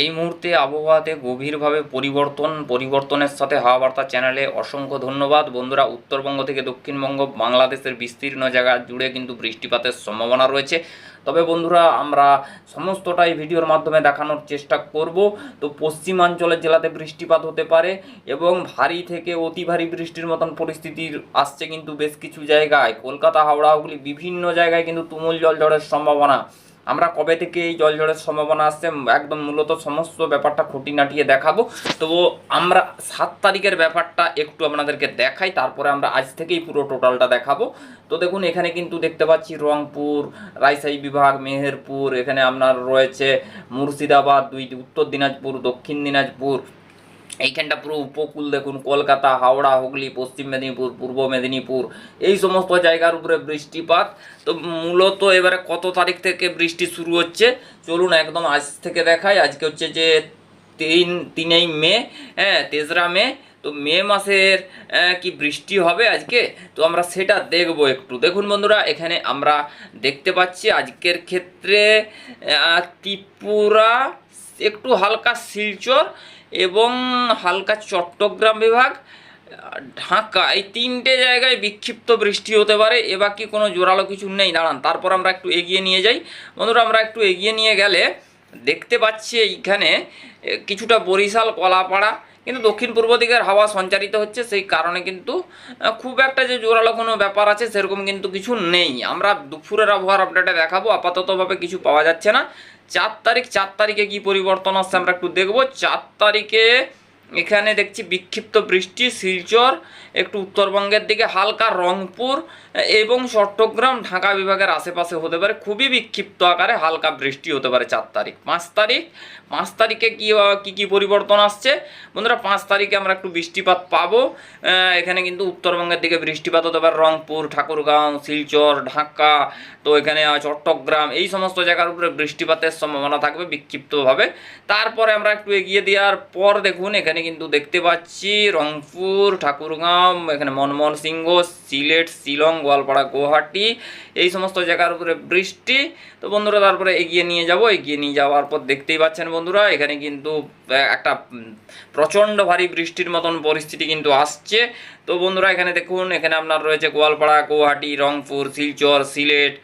এই মুহূর্তে আবহাওয়াতে গভীরভাবে পরিবর্তন, পরিবর্তনের সাথে হাওয়া বার্তা চ্যানেলে অসংখ্য ধন্যবাদ। বন্ধুরা, উত্তরবঙ্গ থেকে দক্ষিণবঙ্গ, বাংলাদেশের বিস্তীর্ণ জায়গা জুড়ে কিন্তু বৃষ্টিপাতের সম্ভাবনা রয়েছে। তবে বন্ধুরা, আমরা সমস্তটাই ভিডিওর মাধ্যমে দেখানোর চেষ্টা করব। তো পশ্চিমাঞ্চলের জেলাতে বৃষ্টিপাত হতে পারে এবং ভারী থেকে অতি ভারী বৃষ্টির মতন পরিস্থিতির আসছে কিন্তু বেশ কিছু জায়গায়। কলকাতা, হাওড়া, হুগলি বিভিন্ন জায়গায় কিন্তু তুমুল জল ঝড়ের সম্ভাবনা। আমরা কবে থেকে এই জল ঝড়ের সম্ভাবনা আসছে, একদম মূলত সমস্ত ব্যাপারটা খুঁটি নাটিয়ে দেখাবো। তো আমরা সাত তারিখের ব্যাপারটা একটু আপনাদেরকে দেখাই, তারপরে আমরা আজ থেকেই পুরো টোটালটা দেখাবো। তো দেখুন, এখানে কিন্তু দেখতে পাচ্ছি রংপুর রাজশাহী বিভাগ, মেহেরপুর, এখানে আপনার রয়েছে মুর্শিদাবাদ, দুই, উত্তর দিনাজপুর, দক্ষিণ দিনাজপুর এইখানটা পুরো উপকূল দেখুন, কলকাতা, হাওড়া, হুগলি, পশ্চিম মেদিনীপুর, পূর্ব মেদিনীপুর, এই সমস্ত জায়গার উপরে বৃষ্টিপাত। তো মূলত এবারে কত তারিখ থেকে বৃষ্টি শুরু হচ্ছে? চলুন একদম আজ থেকে দেখাই। আজকে হচ্ছে যে তিন, তিনই মে হ্যাঁ তেসরা মে। তো মে মাসের কি বৃষ্টি হবে আজকে? তো আমরা সেটা দেখব একটু। দেখুন বন্ধুরা, এখানে আমরা দেখতে পাচ্ছি আজকের ক্ষেত্রে ত্রিপুরা, একটু হালকা শিলচর এবং হালকা চট্টগ্রাম বিভাগ, ঢাকা, এই তিনটে জায়গায় বিক্ষিপ্ত বৃষ্টি হতে পারে, এ বাকি কোনো জোরালো কিছু নেই। দাঁড়ান, তারপর আমরা একটু এগিয়ে নিয়ে যাই। বন্ধুরা, আমরা একটু এগিয়ে নিয়ে গেলে দেখতে পাচ্ছি এইখানে কিছুটা বরিশাল, কলাপাড়া, কিন্তু দক্ষিণ পূর্ব দিকের হাওয়া সঞ্চারিত হচ্ছে, সেই কারণে কিন্তু খুব একটা যে জোরালো কোনো ব্যাপার আছে, সেরকম কিন্তু কিছু নেই। আমরা দুপুরের আবহাওয়ার আপডেটে দেখাবো, আপাততভাবে কিছু পাওয়া যাচ্ছে না। চার তারিখ চার তারিখে কি পরিবর্তন আসছে আমরা একটু দেখব। চার তারিখে এখানে দেখছি বিক্ষিপ্ত বৃষ্টি, শিলচর, একটু উত্তরবঙ্গের দিকে হালকা রংপুর, এবং চট্টগ্রাম, ঢাকা বিভাগের আশেপাশে হতে পারে। খুবই বিক্ষিপ্ত আকারে হালকা বৃষ্টি হতে পারে চার তারিখ। পাঁচ তারিখ, পাঁচ তারিখে কী কী কী পরিবর্তন আসছে? বন্ধুরা, পাঁচ তারিখে আমরা একটু বৃষ্টিপাত পাবো। এখানে কিন্তু উত্তরবঙ্গের দিকে বৃষ্টিপাত হতে পারে। রংপুর, ঠাকুরগাঁও, শিলচর, ঢাকা, তো এখানে চট্টগ্রাম, এই সমস্ত জায়গার উপরে বৃষ্টিপাতের সম্ভাবনা থাকবে বিক্ষিপ্তভাবে। তারপরে আমরা একটু এগিয়ে দেওয়ার পর দেখুন, এখানে কিন্তু দেখতে পাচ্ছি রংপুর, ঠাকুরগাঁও, এখানে মনমোহন সিংহ, সিলেট, শিলং, গোয়ালপাড়া, গুয়াহাটি, এই সমস্ত জায়গার উপরে বৃষ্টি। তো বন্ধুরা, তারপরে এগিয়ে নিয়ে যাব। এগিয়ে নিয়ে যাওয়ার পর দেখতেই পাচ্ছেন বন্ধুরা, এখানে কিন্তু একটা প্রচণ্ড ভারী বৃষ্টির মতন পরিস্থিতি কিন্তু আসছে। তো বন্ধুরা, এখানে দেখুন, এখানে আপনার রয়েছে গোয়ালপাড়া, গুয়াহাটি, রংপুর, শিলচর, সিলেট,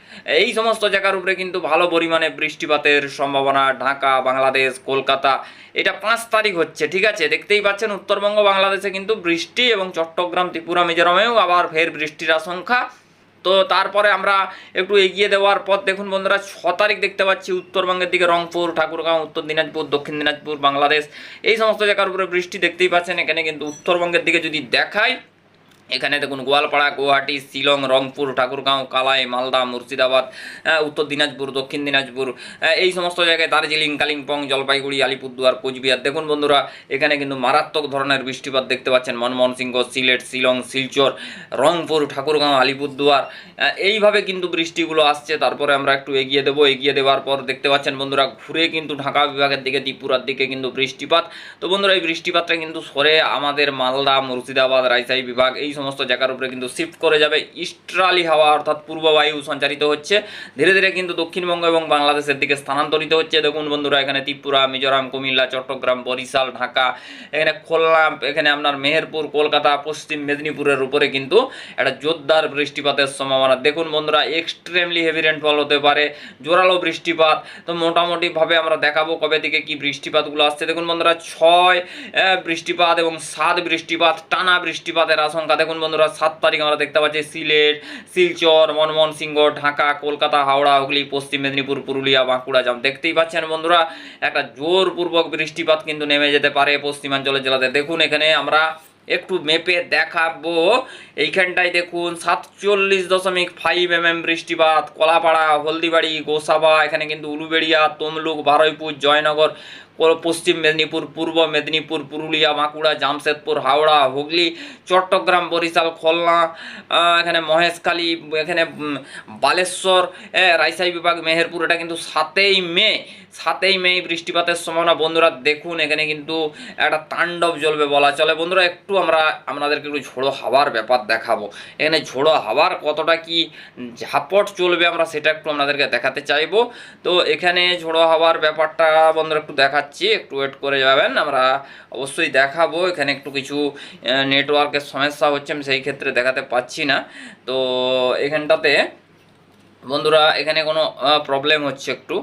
এই সমস্ত জায়গার উপরে কিন্তু ভালো পরিমাণে বৃষ্টিপাতের সম্ভাবনা। ঢাকা, বাংলাদেশ, কলকাতা, এটা পাঁচ তারিখ হচ্ছে, ঠিক আছে? দেখতেই পাচ্ছেন, উত্তরবঙ্গ, বাংলাদেশে কিন্তু বৃষ্টি এবং চট্টগ্রাম, ত্রিপুরা, মিজোরামেও আবার ফের বৃষ্টির আশঙ্কা। তো তারপরে আমরা একটু এগিয়ে দেওয়ার পর দেখুন বন্ধুরা, ছ তারিখ দেখতে পাচ্ছি উত্তরবঙ্গের দিকে, রংপুর, ঠাকুরগাঁও, উত্তর দিনাজপুর, দক্ষিণ দিনাজপুর, বাংলাদেশ, এই সমস্ত জায়গার উপরে বৃষ্টি দেখতেই পাচ্ছেন। এখানে কিন্তু উত্তরবঙ্গের দিকে যদি দেখায় এখানে দেখুন, গোয়ালপাড়া, গুয়াহাটি, শিলং, রংপুর, ঠাকুরগাঁও, কালাই, মালদা, মুর্শিদাবাদ উত্তর দিনাজপুর, দক্ষিণ দিনাজপুর এই সমস্ত জায়গায় দার্জিলিং, কালিম্পং, জলপাইগুড়ি, আলিপুরদুয়ার, কোচবিহার। দেখুন বন্ধুরা, এখানে কিন্তু মারাত্মক ধরনের বৃষ্টিপাত দেখতে পাচ্ছেন। মনমোহন সিংহ, সিলেট, শিলং, শিলচর, রংপুর, ঠাকুরগাঁও, আলিপুরদুয়ার এইভাবে কিন্তু বৃষ্টিগুলো আসছে। তারপরে আমরা একটু এগিয়ে দেবো। এগিয়ে দেওয়ার পর দেখতে পাচ্ছেন বন্ধুরা, ঘুরে কিন্তু ঢাকা বিভাগের দিকে, ত্রিপুরার দিকে কিন্তু বৃষ্টিপাত। তো বন্ধুরা, এই বৃষ্টিপাতটা কিন্তু সরে আমাদের মালদা, মুর্শিদাবাদ, রাজশাহী বিভাগ, এই সমস্ত জায়গার উপরে কিন্তু শিফট করে যাবে ইস্ট্রালি হাওয়া, অর্থাৎ পূর্ব বায়ু সঞ্চারিত হচ্ছে। ধীরে ধীরে কিন্তু দক্ষিণবঙ্গ এবং বাংলাদেশের দিকে স্থানান্তরিত হচ্ছে। দেখুন বন্ধুরা, এখানে ত্রিপুরা, মিজোরাম, কুমিল্লা, চট্টগ্রাম, বরিশাল, ঢাকা, এখানে খুলনা, এখানে আপনার মেহেরপুর, কলকাতা, পশ্চিম মেদিনীপুরের উপরে কিন্তু একটা জোরদার বৃষ্টিপাতের সম্ভাবনা। দেখুন বন্ধুরা এক্সট্রিমলি হেভি রেনফল হতে পারে, জোরালো বৃষ্টিপাত। তো মোটামুটিভাবে আমরা দেখাবো কবে থেকে কি বৃষ্টিপাতগুলো আসছে। দেখুন বন্ধুরা, ছয় বৃষ্টিপাত এবং সাত বৃষ্টিপাত, টানা বৃষ্টিপাতের আশঙ্কা। দেখুন বন্ধুরা সাত তারিখ আমরা দেখতে পাচ্ছি সিলেট, শিলচর মনমোহন সিংহ ঢাকা, কলকাতা, হাওড়া, হুগলি, পশ্চিম মেদিনীপুর, পুরুলিয়া, বাঁকুড়া জাম দেখতেই পাচ্ছেন বন্ধুরা, একটা জোরপূর্বক বৃষ্টিপাত কিন্তু নেমে যেতে পারে পশ্চিমাঞ্চলের জেলাতে। দেখুন এখানে আমরা একটু মেপে দেখাবো। এইখানটায় দেখুন, সাতচল্লিশ দশমিক ফাইভ এম এম বৃষ্টিপাত, কলাপাড়া, হলদিবাড়ি, গোসাবা, এখানে কিন্তু উলুবেড়িয়া, তমলুক, বারুইপুর, জয়নগর পশ্চিম মেদিনীপুর, পূর্ব মেদিনীপুর, পুরুলিয়া, বাঁকুড়া, জামশেদপুর, হাওড়া, হুগলি, চট্টগ্রাম, বরিশাল, খুলনা এখানে মহেশখালী এখানে বালেশ্বর রাজশাহী বিভাগ, মেহেরপুর, এটা কিন্তু সাতই মে সাতই মে বৃষ্টিপাতের সম্ভাবনা। বন্ধুরা, দেখুন, এখানে কিন্তু একটা তাণ্ডব জ্বলবে বলা চলে। বন্ধুরা, একটু আমরা আপনাদেরকে একটু ঝোড়ো হাওয়ার ব্যাপার দেখাবো। এখানে ঝোড়ো হাওয়ার কতটা কি ঝাপট চলবে আমরা সেটা একটু আপনাদেরকে দেখাতে চাইব। তো এখানে ঝোড়ো হাওয়ার ব্যাপারটা বন্ধুরা একটু দেখা দেখাচ্ছি, একটু ওয়েট করে যাবেন, আমরা অবশ্যই দেখাবো। এখানে একটু কিছু নেটওয়ার্কের সমস্যা হচ্ছে, আমি সেই ক্ষেত্রে দেখাতে পাচ্ছি না। তো এখানটাতে বন্ধুরা, এখানে কোনো প্রবলেম হচ্ছে একটু।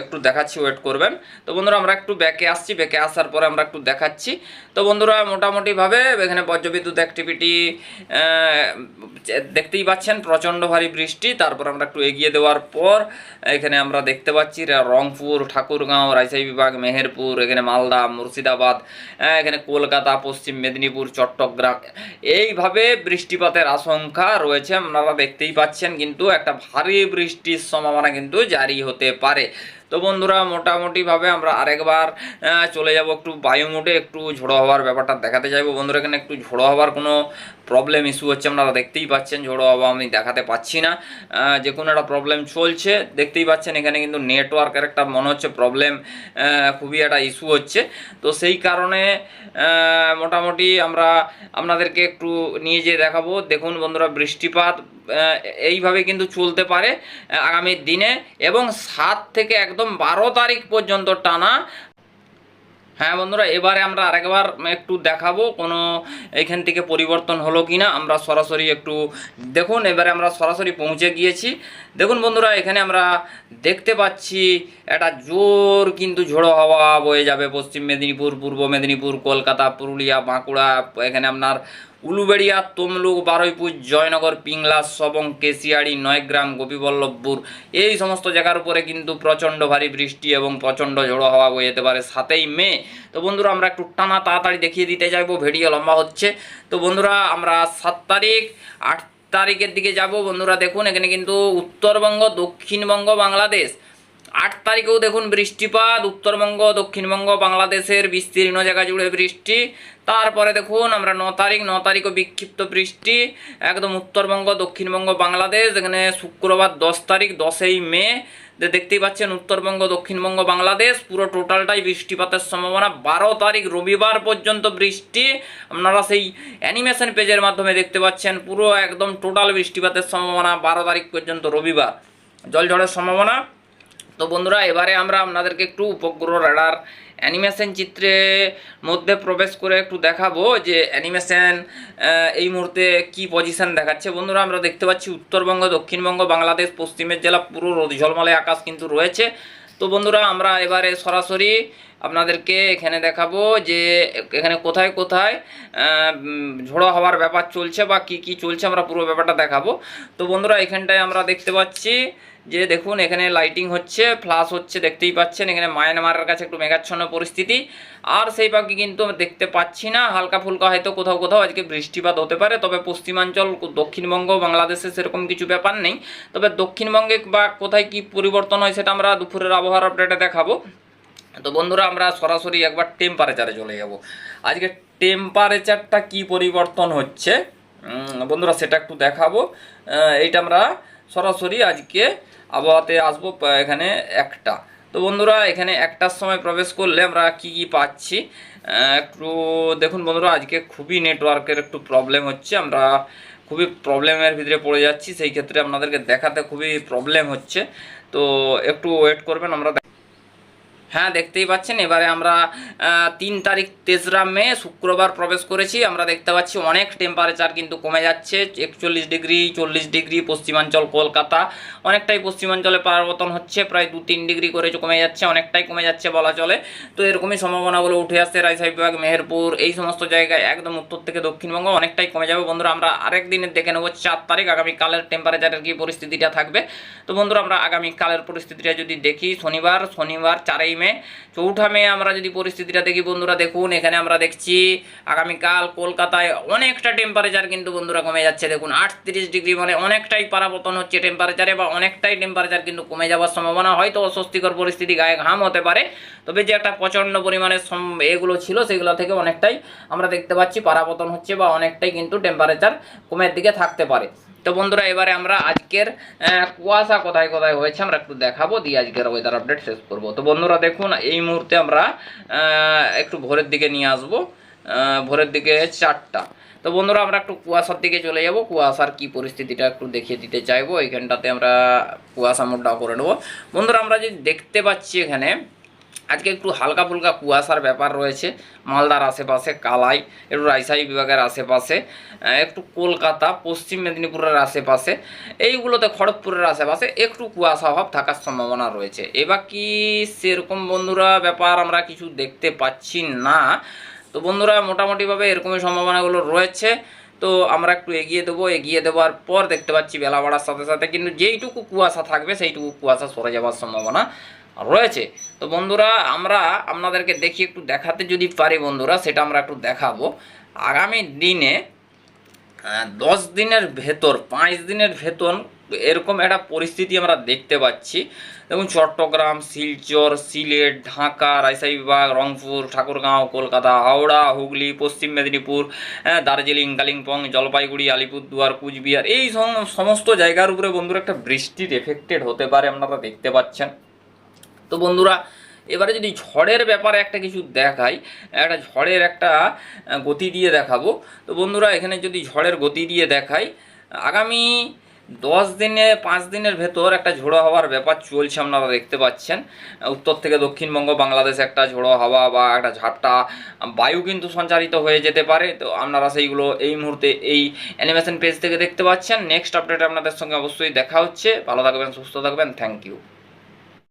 একটু দেখাচ্ছি ওয়েট করবেন। তো বন্ধুরা, আমরা একটু ব্যাকে আসছি। ব্যাকে আসার পরে আমরা একটু দেখাচ্ছি। তো বন্ধুরা, মোটামুটিভাবে এখানে বজ্রবিদ্যুৎ অ্যাক্টিভিটি দেখতেই পাচ্ছেন, প্রচণ্ড ভারী বৃষ্টি। তারপর আমরা একটু এগিয়ে দেওয়ার পর, এখানে আমরা দেখতে পাচ্ছি রংপুর, ঠাকুরগাঁও, রাজশাহী বিভাগ, মেহেরপুর, এখানে মালদা, মুর্শিদাবাদ এখানে কলকাতা, পশ্চিম মেদিনীপুর, চট্টগ্রাম। এইভাবে বৃষ্টিপাতের আশঙ্কা রয়েছে। আপনারা দেখতেই পাচ্ছেন কিন্তু একটা ভারী বৃষ্টির সম্ভাবনা কিন্তু জারি হতে পারে। তো বন্ধুরা, মোটামুটিভাবে আমরা আরেকবার চলে যাব একটু বায়ুমোটে একটু ঝোড়ো হওয়ার ব্যাপারটা দেখাতে চাইব। বন্ধুরা, এখানে একটু ঝোড়ো হওয়ার কোনো প্রবলেম ইস্যু হচ্ছে, আপনারা দেখতেই পাচ্ছেন, ঝোড়ো হওয়া আমি দেখাতে পাচ্ছি না। যে কোনো একটা প্রবলেম চলছে, দেখতেই পাচ্ছেন, এখানে কিন্তু নেটওয়ার্কের একটা মনে হচ্ছে প্রবলেম খুবই একটা ইস্যু হচ্ছে। তো সেই কারণে মোটামুটি আমরা আপনাদেরকে একটু নিয়ে যেয়ে দেখাবো। দেখুন বন্ধুরা, বৃষ্টিপাত এইভাবে কিন্তু চলতে পারে, আগামী দিনে। এবং সাত থেকে একদম বারো তারিখ পর্যন্ত টানা হ্যাঁ বন্ধুরা, এবারে আমরা আরেকবার একটু দেখাবো কোনো এখান থেকে পরিবর্তন হলো কি না আমরা সরাসরি একটু দেখুন, এবারে আমরা সরাসরি পৌঁছে গিয়েছি। দেখুন বন্ধুরা, এখানে আমরা দেখতে পাচ্ছি একটা জোর কিন্তু ঝোড়ো হাওয়া বয়ে যাবে পশ্চিম মেদিনীপুর, পূর্ব মেদিনীপুর, কলকাতা, পুরুলিয়া, বাঁকুড়া, এখানে আপনার উলুবেড়িয়া, তমলুক, বারুইপুর, জয়নগর, পিংলা, সবং, কেশিয়াড়ি, নয়গ্রাম, গোপীবল্লভপুর এই সমস্ত জায়গার উপরে কিন্তু প্রচণ্ড ভারী বৃষ্টি এবং প্রচণ্ড ঝোড়ো হাওয়া বয়ে যেতে পারে সাতই মে। তো বন্ধুরা, আমরা একটু টানা তাড়াতাড়ি দেখিয়ে দিতে চাইব ভিডিও লম্বা হচ্ছে। তো বন্ধুরা, আমরা সাত তারিখ, আট তারিখের দিকে যাব। বন্ধুরা, দেখুন, এখানে কিন্তু উত্তরবঙ্গ, দক্ষিণবঙ্গ, বাংলাদেশ আট তারিখেও দেখুন বৃষ্টিপাত, উত্তরবঙ্গ, দক্ষিণবঙ্গ, বাংলাদেশের বিস্তীর্ণ জায়গা জুড়ে বৃষ্টি। তারপরে দেখুন আমরা ন তারিখ, ন তারিখও বিক্ষিপ্ত বৃষ্টি। একদম উত্তরবঙ্গ, দক্ষিণবঙ্গ, বাংলাদেশ, এখানে শুক্রবার দশ তারিখ, দশই মে। দেখতেই পাচ্ছেন উত্তরবঙ্গ, দক্ষিণবঙ্গ, বাংলাদেশ, পুরো টোটালটাই বৃষ্টিপাতের সম্ভাবনা। বারো তারিখ রবিবার পর্যন্ত বৃষ্টি। আপনারা সেই অ্যানিমেশন পেজের মাধ্যমে দেখতে পাচ্ছেন পুরো একদম টোটাল বৃষ্টিপাতের সম্ভাবনা বারো তারিখ পর্যন্ত রবিবার। জলঝড়ের সম্ভাবনা। তো বন্ধুরা, এবারে আমরা আপনাদেরকে একটু উপগ্রহ রাডার অ্যানিমেশন চিত্রে মধ্যে প্রবেশ করে একটু দেখাবো যে অ্যানিমেশন এই মুহূর্তে কি পজিশন দেখাচ্ছে। বন্ধুরা, আমরা দেখতে পাচ্ছি উত্তরবঙ্গ, দক্ষিণবঙ্গ, বাংলাদেশ, পশ্চিমের জেলা, পুরো ঝলমলে আকাশ কিন্তু রয়েছে। তো বন্ধুরা, আমরা এবারে সরাসরি আপনাদেরকে এখানে দেখাবো যে এখানে কোথায় কোথায় ঝোড়ো হওয়ার ব্যাপার চলছে বা কি কি চলছে আমরা পুরো ব্যাপারটা দেখাবো। তো বন্ধুরা, এখানটায় আমরা দেখতে পাচ্ছি যে দেখুন, এখানে লাইটিং হচ্ছে ফ্লাশ হচ্ছে দেখতেই পাচ্ছেন, এখানে মায়ানমারের কাছে একটু মেঘাচ্ছন্ন পরিস্থিতি। আর সেই পাখি কিন্তু দেখতে পাচ্ছি না হালকা ফুলকা হয়তো কোথাও কোথাও আজকে বৃষ্টিপাত হতে পারে, তবে পশ্চিমাঞ্চল, দক্ষিণবঙ্গ, বাংলাদেশে সেরকম কিছু ব্যাপার নেই। তবে দক্ষিণবঙ্গে বা কোথায় কি পরিবর্তন হয় সেটা আমরা দুপুরের আবহাওয়ার আপডেটে দেখাবো। তো বন্ধুরা, আমরা সরাসরি একবার টেম্পারেচারে চলে যাব। আজকে টেম্পারেচারটা কি পরিবর্তন হচ্ছে? বন্ধুরা, সেটা একটু দেখাবো। এইটা আমরা সরাসরি আজকে আবহাওয়াতে আসব এখানে একটা। তো বন্ধুরা, এখানে একটার সময় প্রবেশ করলে আমরা কি কি পাচ্ছি? একটু দেখুন বন্ধুরা, আজকে খুবই নেটওয়ার্কের একটু প্রবলেম হচ্ছে। আমরা খুবই প্রবলেমের ভিতরে পড়ে যাচ্ছি, সেই ক্ষেত্রে আপনাদেরকে দেখাতে খুবই প্রবলেম হচ্ছে। তো একটু ওয়েট করবেন, আমরা হ্যাঁ দেখতেই পাচ্ছেন, এবারে আমরা তিন তারিখ তেসরা মে শুক্রবার প্রবেশ করেছি। আমরা দেখতে পাচ্ছি অনেক টেম্পারেচার কিন্তু কমে যাচ্ছে। একচল্লিশ ডিগ্রি, চল্লিশ ডিগ্রি, পশ্চিমাঞ্চল কলকাতা। অনেকটাই পশ্চিমাঞ্চলে পরিবর্তন হচ্ছে, প্রায় দু তিন ডিগ্রি করে কমে যাচ্ছে, অনেকটাই কমে যাচ্ছে বলা চলে। তো এরকমই সম্ভাবনাগুলো উঠে আসছে, রাজশাহী বিভাগ, মেহেরপুর, এই সমস্ত জায়গায় একদম উত্তর থেকে দক্ষিণবঙ্গ অনেকটাই কমে যাবে। বন্ধুরা, আমরা আরেক দিনের দেখে নেব চার তারিখ আগামীকালের টেম্পারেচারের কি পরিস্থিতিটা থাকবে। তো বন্ধুরা, আমরা আগামীকালের পরিস্থিতিটা যদি দেখি, শনিবার শনিবার চারই মে। চৌঠা মে আমরা যদি পরিস্থিতিটা দেখি, বন্ধুরা দেখুন, এখানে আমরা দেখছি আগামীকাল কলকাতায় অনেকটা টেম্পারেচার কিন্তু বন্ধুরা কমে যাচ্ছে। দেখুন, আটত্রিশ ডিগ্রি মানে অনেকটাই পারাপতন হচ্ছে টেম্পারেচারে বা অনেকটাই টেম্পারেচার কিন্তু কমে যাওয়ার সম্ভাবনা। হয়তো অস্বস্তিকর পরিস্থিতি গায়ে ঘাম হতে পারে, তবে যে একটা প্রচণ্ড পরিমাণে এগুলো ছিল, সেগুলো থেকে অনেকটাই আমরা দেখতে পাচ্ছি পারাপতন হচ্ছে বা অনেকটাই কিন্তু টেম্পারেচার কমের দিকে থাকতে পারে। তো বন্ধুরা, এবারে আমরা আজকের কুয়াশা কোথায় কোথায় হয়েছে আমরা একটু দেখাবো, দিয়ে আজকের ওয়েদার আপডেট শেষ করব। তো বন্ধুরা, দেখুন, এই মুহূর্তে আমরা একটু ভোরের দিকে নিয়ে আসব ভোরের দিকে চারটা। তো বন্ধুরা, আমরা একটু কুয়াশার দিকে চলে যাব, কুয়াশার কি পরিস্থিতিটা একটু দেখিয়ে দিতে চাইব এইখানটাতে আমরা কুয়াশা মোডটা করে নেব। বন্ধুরা, আমরা যে দেখতে পাচ্ছি এখানে আজকে একটু হালকা ফুলকা কুয়াশার ব্যাপার রয়েছে, মালদার আশেপাশে, কালাই, একটু রাজশাহী বিভাগের আশেপাশে একটু কলকাতা, পশ্চিম মেদিনীপুরের আশেপাশে, এইগুলোতে খড়গপুরের আশেপাশে একটু কুয়াশা ভাব থাকার সম্ভাবনা রয়েছে। এবার কি সেরকম বন্ধুরা ব্যাপার আমরা কিছু দেখতে পাচ্ছি না। তো বন্ধুরা, মোটামুটিভাবে এরকমই সম্ভাবনাগুলো রয়েছে। তো আমরা একটু এগিয়ে দেবো, এগিয়ে দেওয়ার পর দেখতে পাচ্ছি বেলা বাড়ার সাথে সাথে কিন্তু যেইটুকু কুয়াশা থাকবে সেইটুকু কুয়াশা সরে যাওয়ার সম্ভাবনা রয়েছে। তো বন্ধুরা আমরা আপনাদেরকে দেখি একটু দেখাতে যদি পারি বন্ধুরা সেটা আমরা একটু দেখাবো। আগামী দিনে দশ দিনের ভেতর পাঁচ দিনের ভেতর এরকম একটা পরিস্থিতি আমরা দেখতে পাচ্ছি। দেখুন চট্টগ্রাম শিলচর সিলেট ঢাকা রাজশাহী বিভাগ রংপুর ঠাকুরগাঁও কলকাতা হাওড়া হুগলি পশ্চিম মেদিনীপুর হ্যাঁ, দার্জিলিং কালিম্পং জলপাইগুড়ি আলিপুরদুয়ার কুচবিহার এই সম- সমস্ত জায়গার উপরে বন্ধুরা একটা বৃষ্টির এফেক্টেড হতে পারে আপনারা দেখতে পাচ্ছেন। তো বন্ধুরা, এবারে যদি ঝড়ের ব্যাপারে একটা কিছু দেখাই, একটা ঝড়ের একটা গতি দিয়ে দেখাবো। তো বন্ধুরা, এখানে যদি ঝড়ের গতি দিয়ে দেখাই, আগামী দশ দিনে, পাঁচ দিনের ভেতর একটা ঝোড়ো হওয়ার ব্যাপার চলছে, আপনারা দেখতে পাচ্ছেন। উত্তর থেকে দক্ষিণবঙ্গ, বাংলাদেশ একটা ঝোড়ো হাওয়া বা একটা ঝাপটা, বায়ু কিন্তু সঞ্চারিত হয়ে যেতে পারে। তো আপনারা সেইগুলো এই মুহূর্তে এই অ্যানিমেশন পেজ থেকে দেখতে পাচ্ছেন। নেক্সট আপডেট আপনাদের সঙ্গে অবশ্যই দেখা হচ্ছে। ভালো থাকবেন, সুস্থ থাকবেন। Thank you